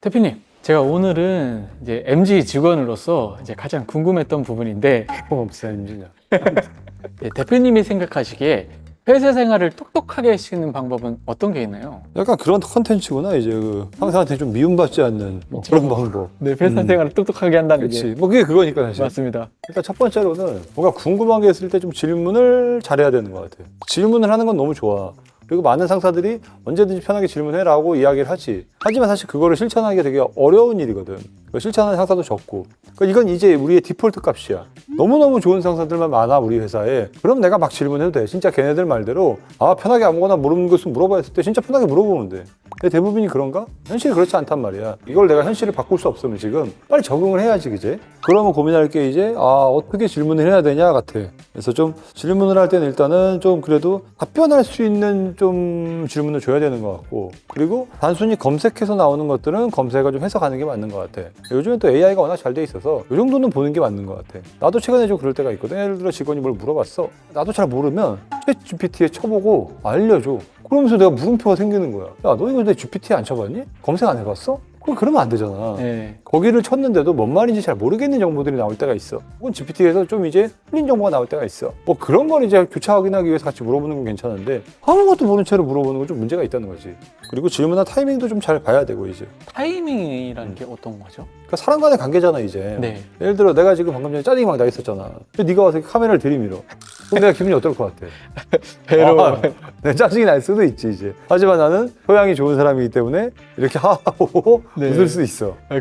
대표님, 제가 오늘은 이제 MG 직원으로서 이제 가장 궁금했던 부분인데 없어요. 네, 대표님이 생각하시기에 회사 생활을 똑똑하게 하시는 방법은 어떤 게 있나요? 약간 그런 컨텐츠구나 이제 그 상사한테 좀 미움받지 않는 뭐 그런 방법. 네, 회사 음. 생활을 똑똑하게 한다는 그렇지. 게뭐 그게 그거니까 사실. 맞습니다. 일단 첫 번째로는 뭔가 궁금한 게 있을 때 좀 질문을 잘해야 되는 것 같아요. 질문을 하는 건 너무 좋아. 그리고 많은 상사들이 언제든지 편하게 질문해라고 이야기를 하지. 하지만 사실 그거를 실천하기가 되게 어려운 일이거든. 그거 실천하는 상사도 적고. 그러니까 이건 이제 우리의 디폴트 값이야. 너무너무 좋은 상사들만 많아, 우리 회사에. 그럼 내가 막 질문해도 돼. 진짜 걔네들 말대로, 아, 편하게 아무거나 모르는 것은 물어봐야 했을 때 진짜 편하게 물어보면 돼. 대부분이 그런가? 현실이 그렇지 않단 말이야. 이걸 내가 현실을 바꿀 수 없으면 지금 빨리 적응을 해야지, 그제? 그러면 고민할 게 이제, 아, 어떻게 질문을 해야 되냐, 같아. 그래서 좀 질문을 할 때는 일단은 좀 그래도 답변할 수 있는 좀 질문을 줘야 되는 것 같고, 그리고 단순히 검색해서 나오는 것들은 검색을 좀 해서 가는 게 맞는 것 같아. 요즘엔 또 AI가 워낙 잘 돼 있어서 이 정도는 보는 게 맞는 것 같아. 나도 최근에 좀 그럴 때가 있거든. 예를 들어 직원이 뭘 물어봤어. 나도 잘 모르면 챗 GPT에 쳐보고 알려줘. 그러면서 내가 물음표가 생기는 거야. 야, 너 이거 내 GPT에 안 쳐봤니? 검색 안 해봤어? 그럼 그러면 안 되잖아. 네. 거기를 쳤는데도 뭔 말인지 잘 모르겠는 정보들이 나올 때가 있어. 혹은 GPT에서 좀 이제 틀린 정보가 나올 때가 있어. 뭐 그런 걸 이제 교차 확인하기 위해서 같이 물어보는 건 괜찮은데 아무것도 모르는 채로 물어보는 건 좀 문제가 있다는 거지. 그리고 질문한 타이밍도 좀 잘 봐야 되고 이제. 타이밍이라는 게 어떤 거죠? 그러니까 사람 간의 관계잖아 이제. 네. 예를 들어 내가 지금 방금 전에 짜증이 막 나 있었잖아. 근데 네가 와서 카메라를 들이밀어. 그럼 내가 기분이 어떨 것 같아? 배로 아, 내 짜증이 날 수도 있지 이제. 하지만 나는 소양이 좋은 사람이기 때문에 이렇게 하하호호 네. 웃을 수 있어. 아.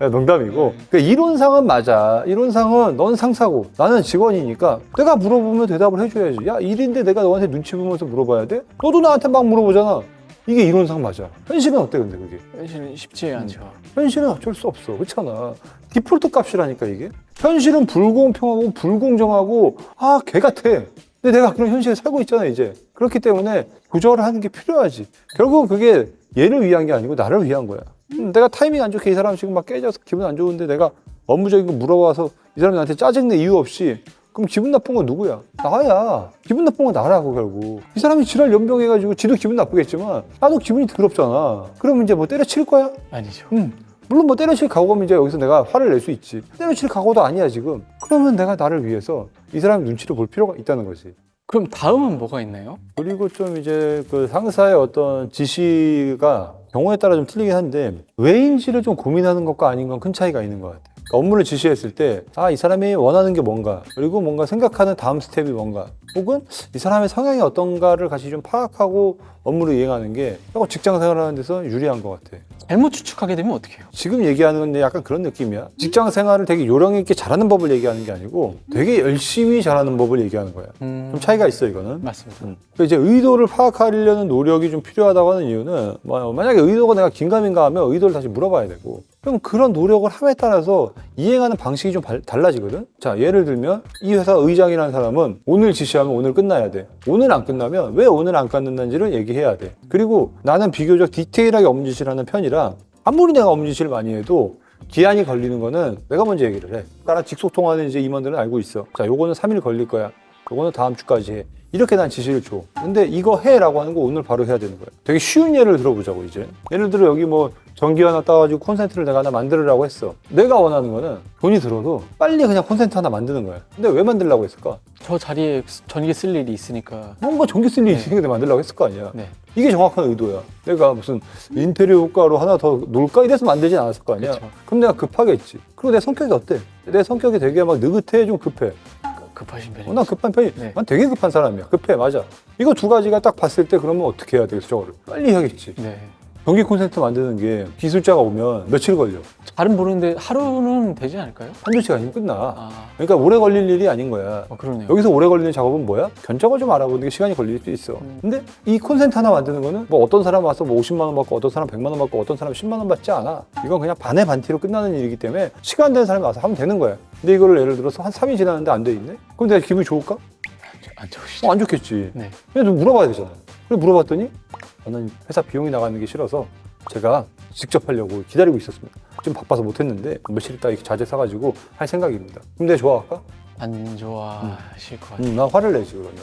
야, 농담이고. 그러니까 이론상은 맞아. 이론상은 넌 상사고 나는 직원이니까 내가 물어보면 대답을 해줘야지. 야 일인데 내가 너한테 눈치 보면서 물어봐야 돼? 너도 나한테 막 물어보잖아. 이게 이론상 맞아. 현실은 어때 근데 그게? 현실은 쉽지 않죠. 현실은 어쩔 수 없어. 그렇잖아. 디폴트 값이라니까 이게. 현실은 불공평하고 불공정하고 아 개 같아. 근데 내가 그런 현실에 살고 있잖아 이제. 그렇기 때문에 조절을 하는 게 필요하지. 결국 그게 얘를 위한 게 아니고 나를 위한 거야. 음, 내가 타이밍 안 좋게 이 사람 지금 막 깨져서 기분 안 좋은데 내가 업무적인 거 물어봐서 이 사람이 나한테 짜증내 이유 없이 그럼 기분 나쁜 건 누구야? 나야. 기분 나쁜 건 나라고 결국. 이 사람이 지랄 연병해가지고 지도 기분 나쁘겠지만 나도 기분이 더럽잖아. 그러면 이제 뭐 때려칠 거야? 아니죠. 음, 물론 뭐 때려칠 각오면 이제 여기서 내가 화를 낼 수 있지. 때려칠 각오도 아니야 지금. 그러면 내가 나를 위해서 이 사람 눈치를 볼 필요가 있다는 거지. 그럼 다음은 뭐가 있나요? 그리고 좀 이제 그 상사의 어떤 지시가 경우에 따라 좀 틀리긴 한데 왜인지를 좀 고민하는 것과 아닌 건 큰 차이가 있는 것 같아요. 업무를 지시했을 때, 아, 이 사람이 원하는 게 뭔가, 그리고 뭔가 생각하는 다음 스텝이 뭔가, 혹은 이 사람의 성향이 어떤가를 같이 좀 파악하고 업무를 이행하는 게 직장 생활하는 데서 유리한 것 같아. 잘못 추측하게 되면 어떻게 해요? 지금 얘기하는 건 약간 그런 느낌이야. 직장 생활을 되게 요령 있게 잘하는 법을 얘기하는 게 아니고 되게 열심히 잘하는 법을 얘기하는 거야. 음, 좀 차이가 있어 이거는. 맞습니다. 음. 그러니까 이제 의도를 파악하려는 노력이 좀 필요하다고 하는 이유는 뭐 만약에 의도가 내가 긴가민가 하면 의도를 다시 물어봐야 되고 그럼 그런 노력을 함에 따라서 이행하는 방식이 좀 발- 달라지거든. 자 예를 들면 이 회사 의장이라는 사람은 오늘 지시하면 오늘 끝나야 돼. 오늘 안 끝나면 왜 오늘 안 끝났는지를 얘기해야 돼. 그리고 나는 비교적 디테일하게 업무 지시를 하는 편이라 아무리 내가 업무 지시를 많이 해도 기한이 걸리는 거는 내가 먼저 얘기를 해. 나랑 직속 통화하는 이제 임원들은 알고 있어. 자, 요거는 3일 걸릴 거야. 요거는 다음 주까지 해. 이렇게 난 지시를 줘. 근데 이거 해라고 하는 거 오늘 바로 해야 되는 거야. 되게 쉬운 예를 들어보자고 이제. 예를 들어 여기 뭐 전기 하나 따가지고 콘센트를 내가 하나 만들으라고 했어. 내가 원하는 거는 돈이 들어도 빨리 그냥 콘센트 하나 만드는 거야. 근데 왜 만들라고 했을까? 저 자리에 전기 쓸 일이 있으니까. 뭔가 전기 쓸 일이 있으니까 내가 만들라고 했을 거 아니야. 네. 이게 정확한 의도야. 내가 무슨 인테리어 효과로 하나 더 놀까 이래서 만들진 않았을 거 아니야. 그쵸. 그럼 내가 급하게 했지. 그리고 내 성격이 어때? 내 성격이 되게 막 느긋해, 좀 급해. 급하신 편이 어, 난 급한 편이, 네. 난 되게 급한 사람이야. 급해, 맞아. 이거 두 가지가 딱 봤을 때 그러면 어떻게 해야 되겠어, 저거를. 빨리 해야겠지. 네. 전기 콘센트 만드는 게 기술자가 오면 며칠 걸려. 잘은 모르는데 하루는 되지 않을까요? 한두 시간이면 끝나. 아, 그러니까 오래 걸릴 일이 아닌 거야. 어, 그러네요. 여기서 오래 걸리는 작업은 뭐야? 견적을 좀 알아보는 게 시간이 걸릴 수 있어. 음. 근데 이 콘센트 하나 만드는 거는 뭐 어떤 사람 와서 뭐 50만 원 받고 어떤 사람 100만 원 받고 어떤 사람 10만 원 받지 않아. 이건 그냥 반의 반티로 끝나는 일이기 때문에 시간 되는 사람이 와서 하면 되는 거야. 근데 이거를 예를 들어서 한 3일 지났는데 안 돼 있네? 그럼 내가 기분이 좋을까? 안 좋으시죠? 어, 안 좋겠지. 네. 그래도 물어봐야 되잖아. 그래 물어봤더니 저는 회사 비용이 나가는 게 싫어서 제가 직접 하려고 기다리고 있었습니다. 좀 바빠서 못했는데 며칠 있다 이렇게 자재 사가지고 할 생각입니다. 그럼 내가 좋아할까? 안 좋아하실 것 같아요. 음, 난 화를 내지 그러면.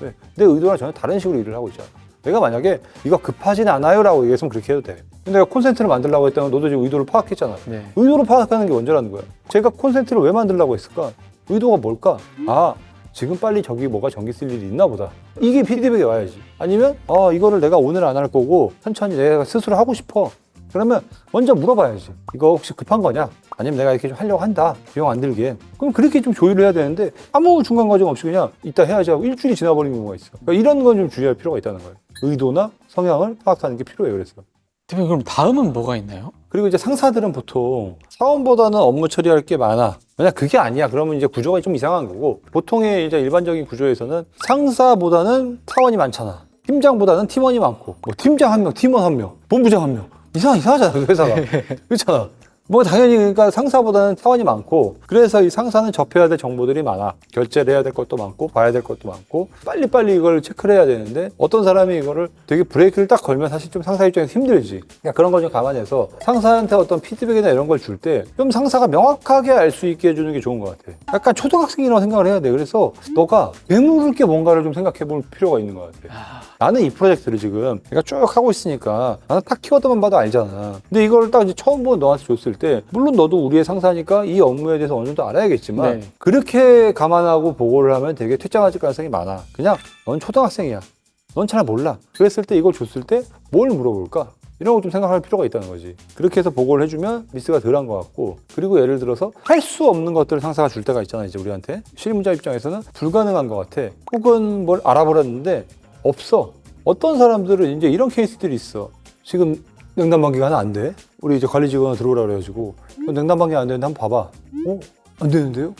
왜? 내 의도랑 전혀 다른 식으로 일을 하고 있잖아. 내가 만약에 이거 급하진 않아요라고 얘기했으면 그렇게 해도 돼. 내가 콘센트를 만들려고 했다면 너도 지금 의도를 파악했잖아. 네. 의도를 파악하는 게 먼저라는 거야. 제가 콘센트를 왜 만들려고 했을까? 의도가 뭘까? 아, 지금 빨리 저기 뭐가 전기 쓸 일이 있나 보다. 이게 피드백이 와야지. 아니면, 아, 이거를 내가 오늘 안 할 거고, 천천히 내가 스스로 하고 싶어. 그러면 먼저 물어봐야지. 이거 혹시 급한 거냐? 아니면 내가 이렇게 좀 하려고 한다. 비용 안 들게. 그럼 그렇게 좀 조율을 해야 되는데, 아무 중간 과정 없이 그냥 이따 해야지 하고 일주일이 지나버리는 경우가 있어. 그러니까 이런 건 좀 주의할 필요가 있다는 거예요. 의도나 성향을 파악하는 게 필요해요, 그래서. 대표님 그럼 다음은 뭐가 있나요? 그리고 이제 상사들은 보통 사원보다는 업무 처리할 게 많아. 만약 그게 아니야. 그러면 이제 구조가 좀 이상한 거고 보통의 이제 일반적인 구조에서는 상사보다는 사원이 많잖아. 팀장보다는 팀원이 많고 뭐 팀장 한 명, 팀원 한 명, 본부장 한 명. 이상 이상하잖아 그 회사가 그렇잖아. 뭐 당연히 그러니까 상사보다는 사원이 많고 그래서 이 상사는 접해야 될 정보들이 많아. 결제를 해야 될 것도 많고 봐야 될 것도 많고 빨리빨리 이걸 체크를 해야 되는데 어떤 사람이 이거를 되게 브레이크를 딱 걸면 사실 좀 상사 입장에서 힘들지. 그러니까 그런 걸 좀 감안해서 상사한테 어떤 피드백이나 이런 걸 줄 때 좀 상사가 명확하게 알 수 있게 해주는 게 좋은 것 같아. 약간 초등학생이라고 생각을 해야 돼. 그래서 너가 배물을 게 뭔가를 좀 생각해 볼 필요가 있는 것 같아. 아, 나는 이 프로젝트를 지금 내가 쭉 하고 있으니까 나는 딱 키워드만 봐도 알잖아. 근데 이걸 딱 이제 처음 본 너한테 줬을 때 물론 너도 우리의 상사니까 이 업무에 대해서 어느 정도 알아야겠지만 네. 그렇게 감안하고 보고를 하면 되게 퇴장하질 가능성이 많아. 그냥 넌 초등학생이야. 넌 잘 몰라. 그랬을 때 이걸 줬을 때 뭘 물어볼까? 이런 거 좀 생각할 필요가 있다는 거지. 그렇게 해서 보고를 해주면 미스가 덜한 것 같고, 그리고 예를 들어서 할 수 없는 것들을 상사가 줄 때가 있잖아, 이제 우리한테. 실무자 입장에서는 불가능한 것 같아. 혹은 뭘 알아보렸는데 없어. 어떤 사람들은 이제 이런 케이스들이 있어. 지금 냉난방기가 하나 안 돼. 우리 이제 관리 직원 들어오라 그래가지고 어, 냉난방기 안 되는데 한번 봐봐. 어? 안 되는데요?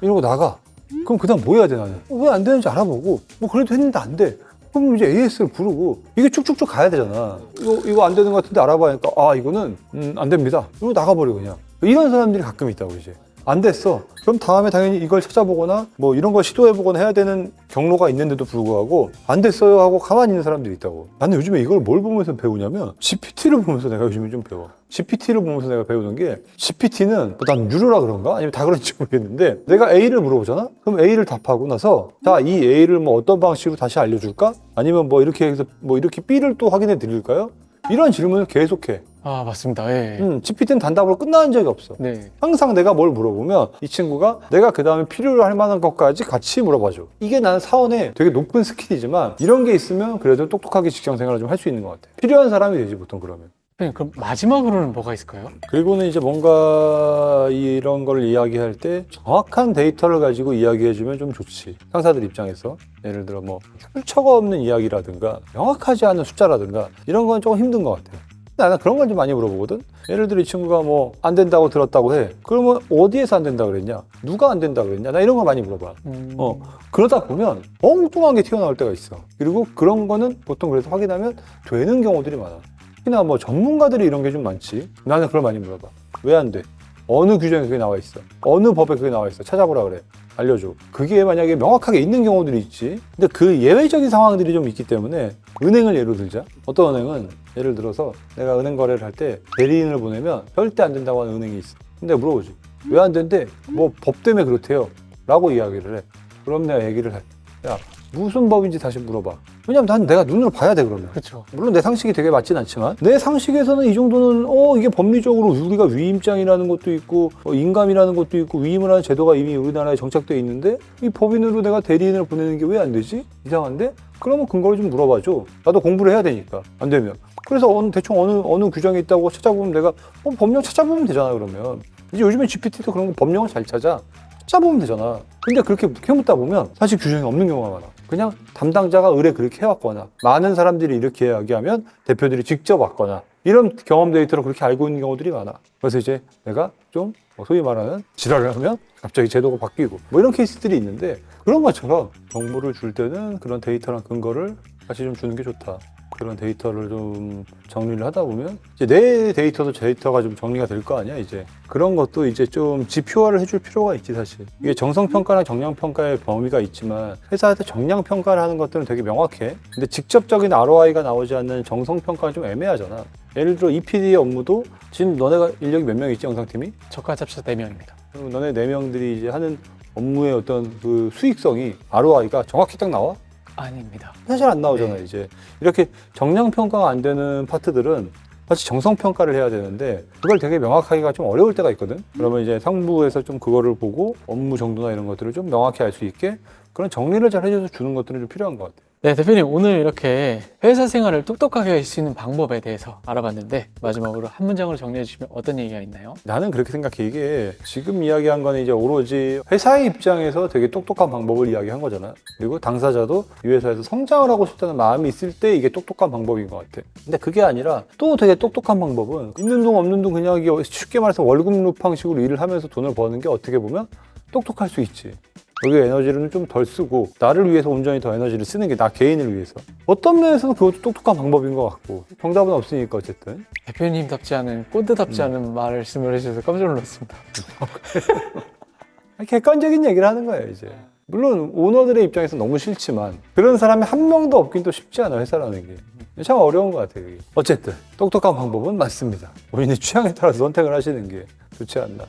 이러고 나가. 그럼 그다음 뭐 해야 돼 나는? 왜 안 되는지 알아보고 뭐 그래도 했는데 안 돼. 그럼 이제 AS를 부르고 이게 쭉쭉쭉 가야 되잖아. 이거 이거 안 되는 것 같은데 알아봐니까 아 이거는 음, 안 됩니다. 이러고 나가버려 그냥. 이런 사람들이 가끔 있다고 이제. 안 됐어. 그럼 다음에 당연히 이걸 찾아보거나 뭐 이런 걸 시도해보거나 해야 되는 경로가 있는데도 불구하고 안 됐어요 하고 가만히 있는 사람들이 있다고. 나는 요즘에 이걸 뭘 보면서 배우냐면 GPT를 보면서 내가 요즘에 좀 배워. GPT를 보면서 내가 배우는 게 GPT는 난 유료라 그런가? 아니면 다 그런지 모르겠는데 내가 A를 물어보잖아? 그럼 A를 답하고 나서 자, 이 A를 뭐 어떤 방식으로 다시 알려줄까? 아니면 뭐 이렇게 해서 뭐 이렇게 B를 또 확인해 드릴까요? 이런 질문을 계속해. 아 맞습니다. 예. 음, GPT는 단답으로 끝나는 적이 없어. 네. 항상 내가 뭘 물어보면 이 친구가 내가 그 다음에 필요로 할 만한 것까지 같이 물어봐줘. 이게 나는 사원에 되게 높은 스킬이지만 이런 게 있으면 그래도 똑똑하게 직장 생활을 좀 할 수 있는 것 같아. 필요한 사람이 되지 보통 그러면. 대표님 그럼 마지막으로는 뭐가 있을까요? 그리고는 이제 뭔가 이런 걸 이야기할 때 정확한 데이터를 가지고 이야기해주면 좀 좋지. 상사들 입장에서. 예를 들어 뭐 출처가 없는 이야기라든가 명확하지 않은 숫자라든가 이런 건 조금 힘든 것 같아요. 나는 그런 걸 좀 많이 물어보거든. 예를 들어 이 친구가 뭐 안 된다고 들었다고 해. 그러면 어디에서 안 된다 그랬냐? 누가 안 된다 그랬냐? 나 이런 거 많이 물어봐. 음, 어, 그러다 보면 엉뚱한 게 튀어나올 때가 있어. 그리고 그런 거는 보통 그래서 확인하면 되는 경우들이 많아. 특히나 뭐 전문가들이 이런 게 좀 많지. 나는 그걸 많이 물어봐. 왜 안 돼? 어느 규정에 그게 나와 있어? 어느 법에 그게 나와 있어? 찾아보라 그래. 알려줘. 그게 만약에 명확하게 있는 경우들이 있지. 근데 그 예외적인 상황들이 좀 있기 때문에 은행을 예로 들자. 어떤 은행은 예를 들어서 내가 은행 거래를 할 때 대리인을 보내면 절대 안 된다고 하는 은행이 있어. 근데 물어보지. 왜 안 된대? 뭐 법 때문에 그렇대요. 라고 이야기를 해. 그럼 내가 얘기를 해. 야, 무슨 법인지 다시 물어봐. 왜냐면 난 내가 눈으로 봐야 돼, 그러면. 그렇죠. 물론 내 상식이 되게 맞진 않지만 내 상식에서는 이 정도는 어 이게 법리적으로 우리가 위임장이라는 것도 있고 어, 인감이라는 것도 있고 위임을 하는 제도가 이미 우리나라에 정착돼 있는데 이 법인으로 내가 대리인을 보내는 게 왜 안 되지 이상한데 그러면 근거를 좀 물어봐줘 나도 공부를 해야 되니까 안 되면 그래서 어느 대충 어느 어느 규정이 있다고 찾아보면 내가 어, 법령 찾아보면 되잖아 그러면 이제 요즘에 GPT도 그런 거 법령을 잘 찾아 찾아보면 되잖아. 근데 그렇게 캐묻다 보면 사실 규정이 없는 경우가 많아. 그냥 담당자가 의뢰 그렇게 해왔거나 많은 사람들이 이렇게 이야기하면 대표들이 직접 왔거나 이런 경험 데이터로 그렇게 알고 있는 경우들이 많아. 그래서 이제 내가 좀뭐 소위 말하는 지랄을 하면 갑자기 제도가 바뀌고 뭐 이런 케이스들이 있는데 그런 것처럼 정보를 줄 때는 그런 데이터랑 근거를 같이 좀 주는 게 좋다. 그런 데이터를 좀 정리를 하다 보면 이제 내 데이터도 데이터가 좀 정리가 될 거 아니야 이제. 그런 것도 이제 좀 지표화를 해줄 필요가 있지 사실. 이게 정성 평가나 정량 평가의 범위가 있지만 회사에서 정량 평가를 하는 것들은 되게 명확해. 근데 직접적인 ROI가 나오지 않는 정성 평가는 좀 애매하잖아. 예를 들어 EPD의 업무도 지금 너네가 인력이 몇 명 있지 영상팀이? 저가 잡사 4명입니다. 그리고 너네 네 명들이 이제 하는 업무의 어떤 그 수익성이 ROI가 정확히 딱 나와? 아닙니다. 사실 안 나오잖아요 네. 이제 이렇게 정량 평가가 안 되는 파트들은 마치 정성 평가를 해야 되는데 그걸 되게 명확하기가 좀 어려울 때가 있거든. 그러면 이제 상부에서 좀 그거를 보고 업무 정도나 이런 것들을 좀 명확히 알 수 있게 그런 정리를 잘 해줘서 주는 것들은 좀 필요한 것 같아. 네, 대표님 오늘 이렇게 회사 생활을 똑똑하게 할 수 있는 방법에 대해서 알아봤는데 마지막으로 한 문장으로 정리해 주시면 어떤 얘기가 있나요? 나는 그렇게 생각해. 이게 지금 이야기한 거는 이제 오로지 회사의 입장에서 되게 똑똑한 방법을 이야기한 거잖아. 그리고 당사자도 이 회사에서 성장을 하고 싶다는 마음이 있을 때 이게 똑똑한 방법인 것 같아. 근데 그게 아니라 또 되게 똑똑한 방법은 있는 돈 없는 돈 그냥 쉽게 말해서 월급 루팡식으로 일을 하면서 돈을 버는 게 어떻게 보면 똑똑할 수 있지. 여기 에너지를 좀 덜 쓰고 나를 위해서 온전히 더 에너지를 쓰는 게 나 개인을 위해서. 어떤 면에서는 그것도 똑똑한 방법인 것 같고 정답은 없으니까 어쨌든. 대표님답지 않은 꼰대답지 않은 말씀을 해주셔서 깜짝 놀랐습니다. 객관적인 얘기를 하는 거예요 이제. 물론 오너들의 입장에서 너무 싫지만 그런 사람이 한 명도 없긴 또 쉽지 않아 회사라는 게. 참 어려운 것 같아요 그게. 어쨌든 똑똑한 방법은 맞습니다. 본인의 취향에 따라서 선택을 하시는 게 좋지 않나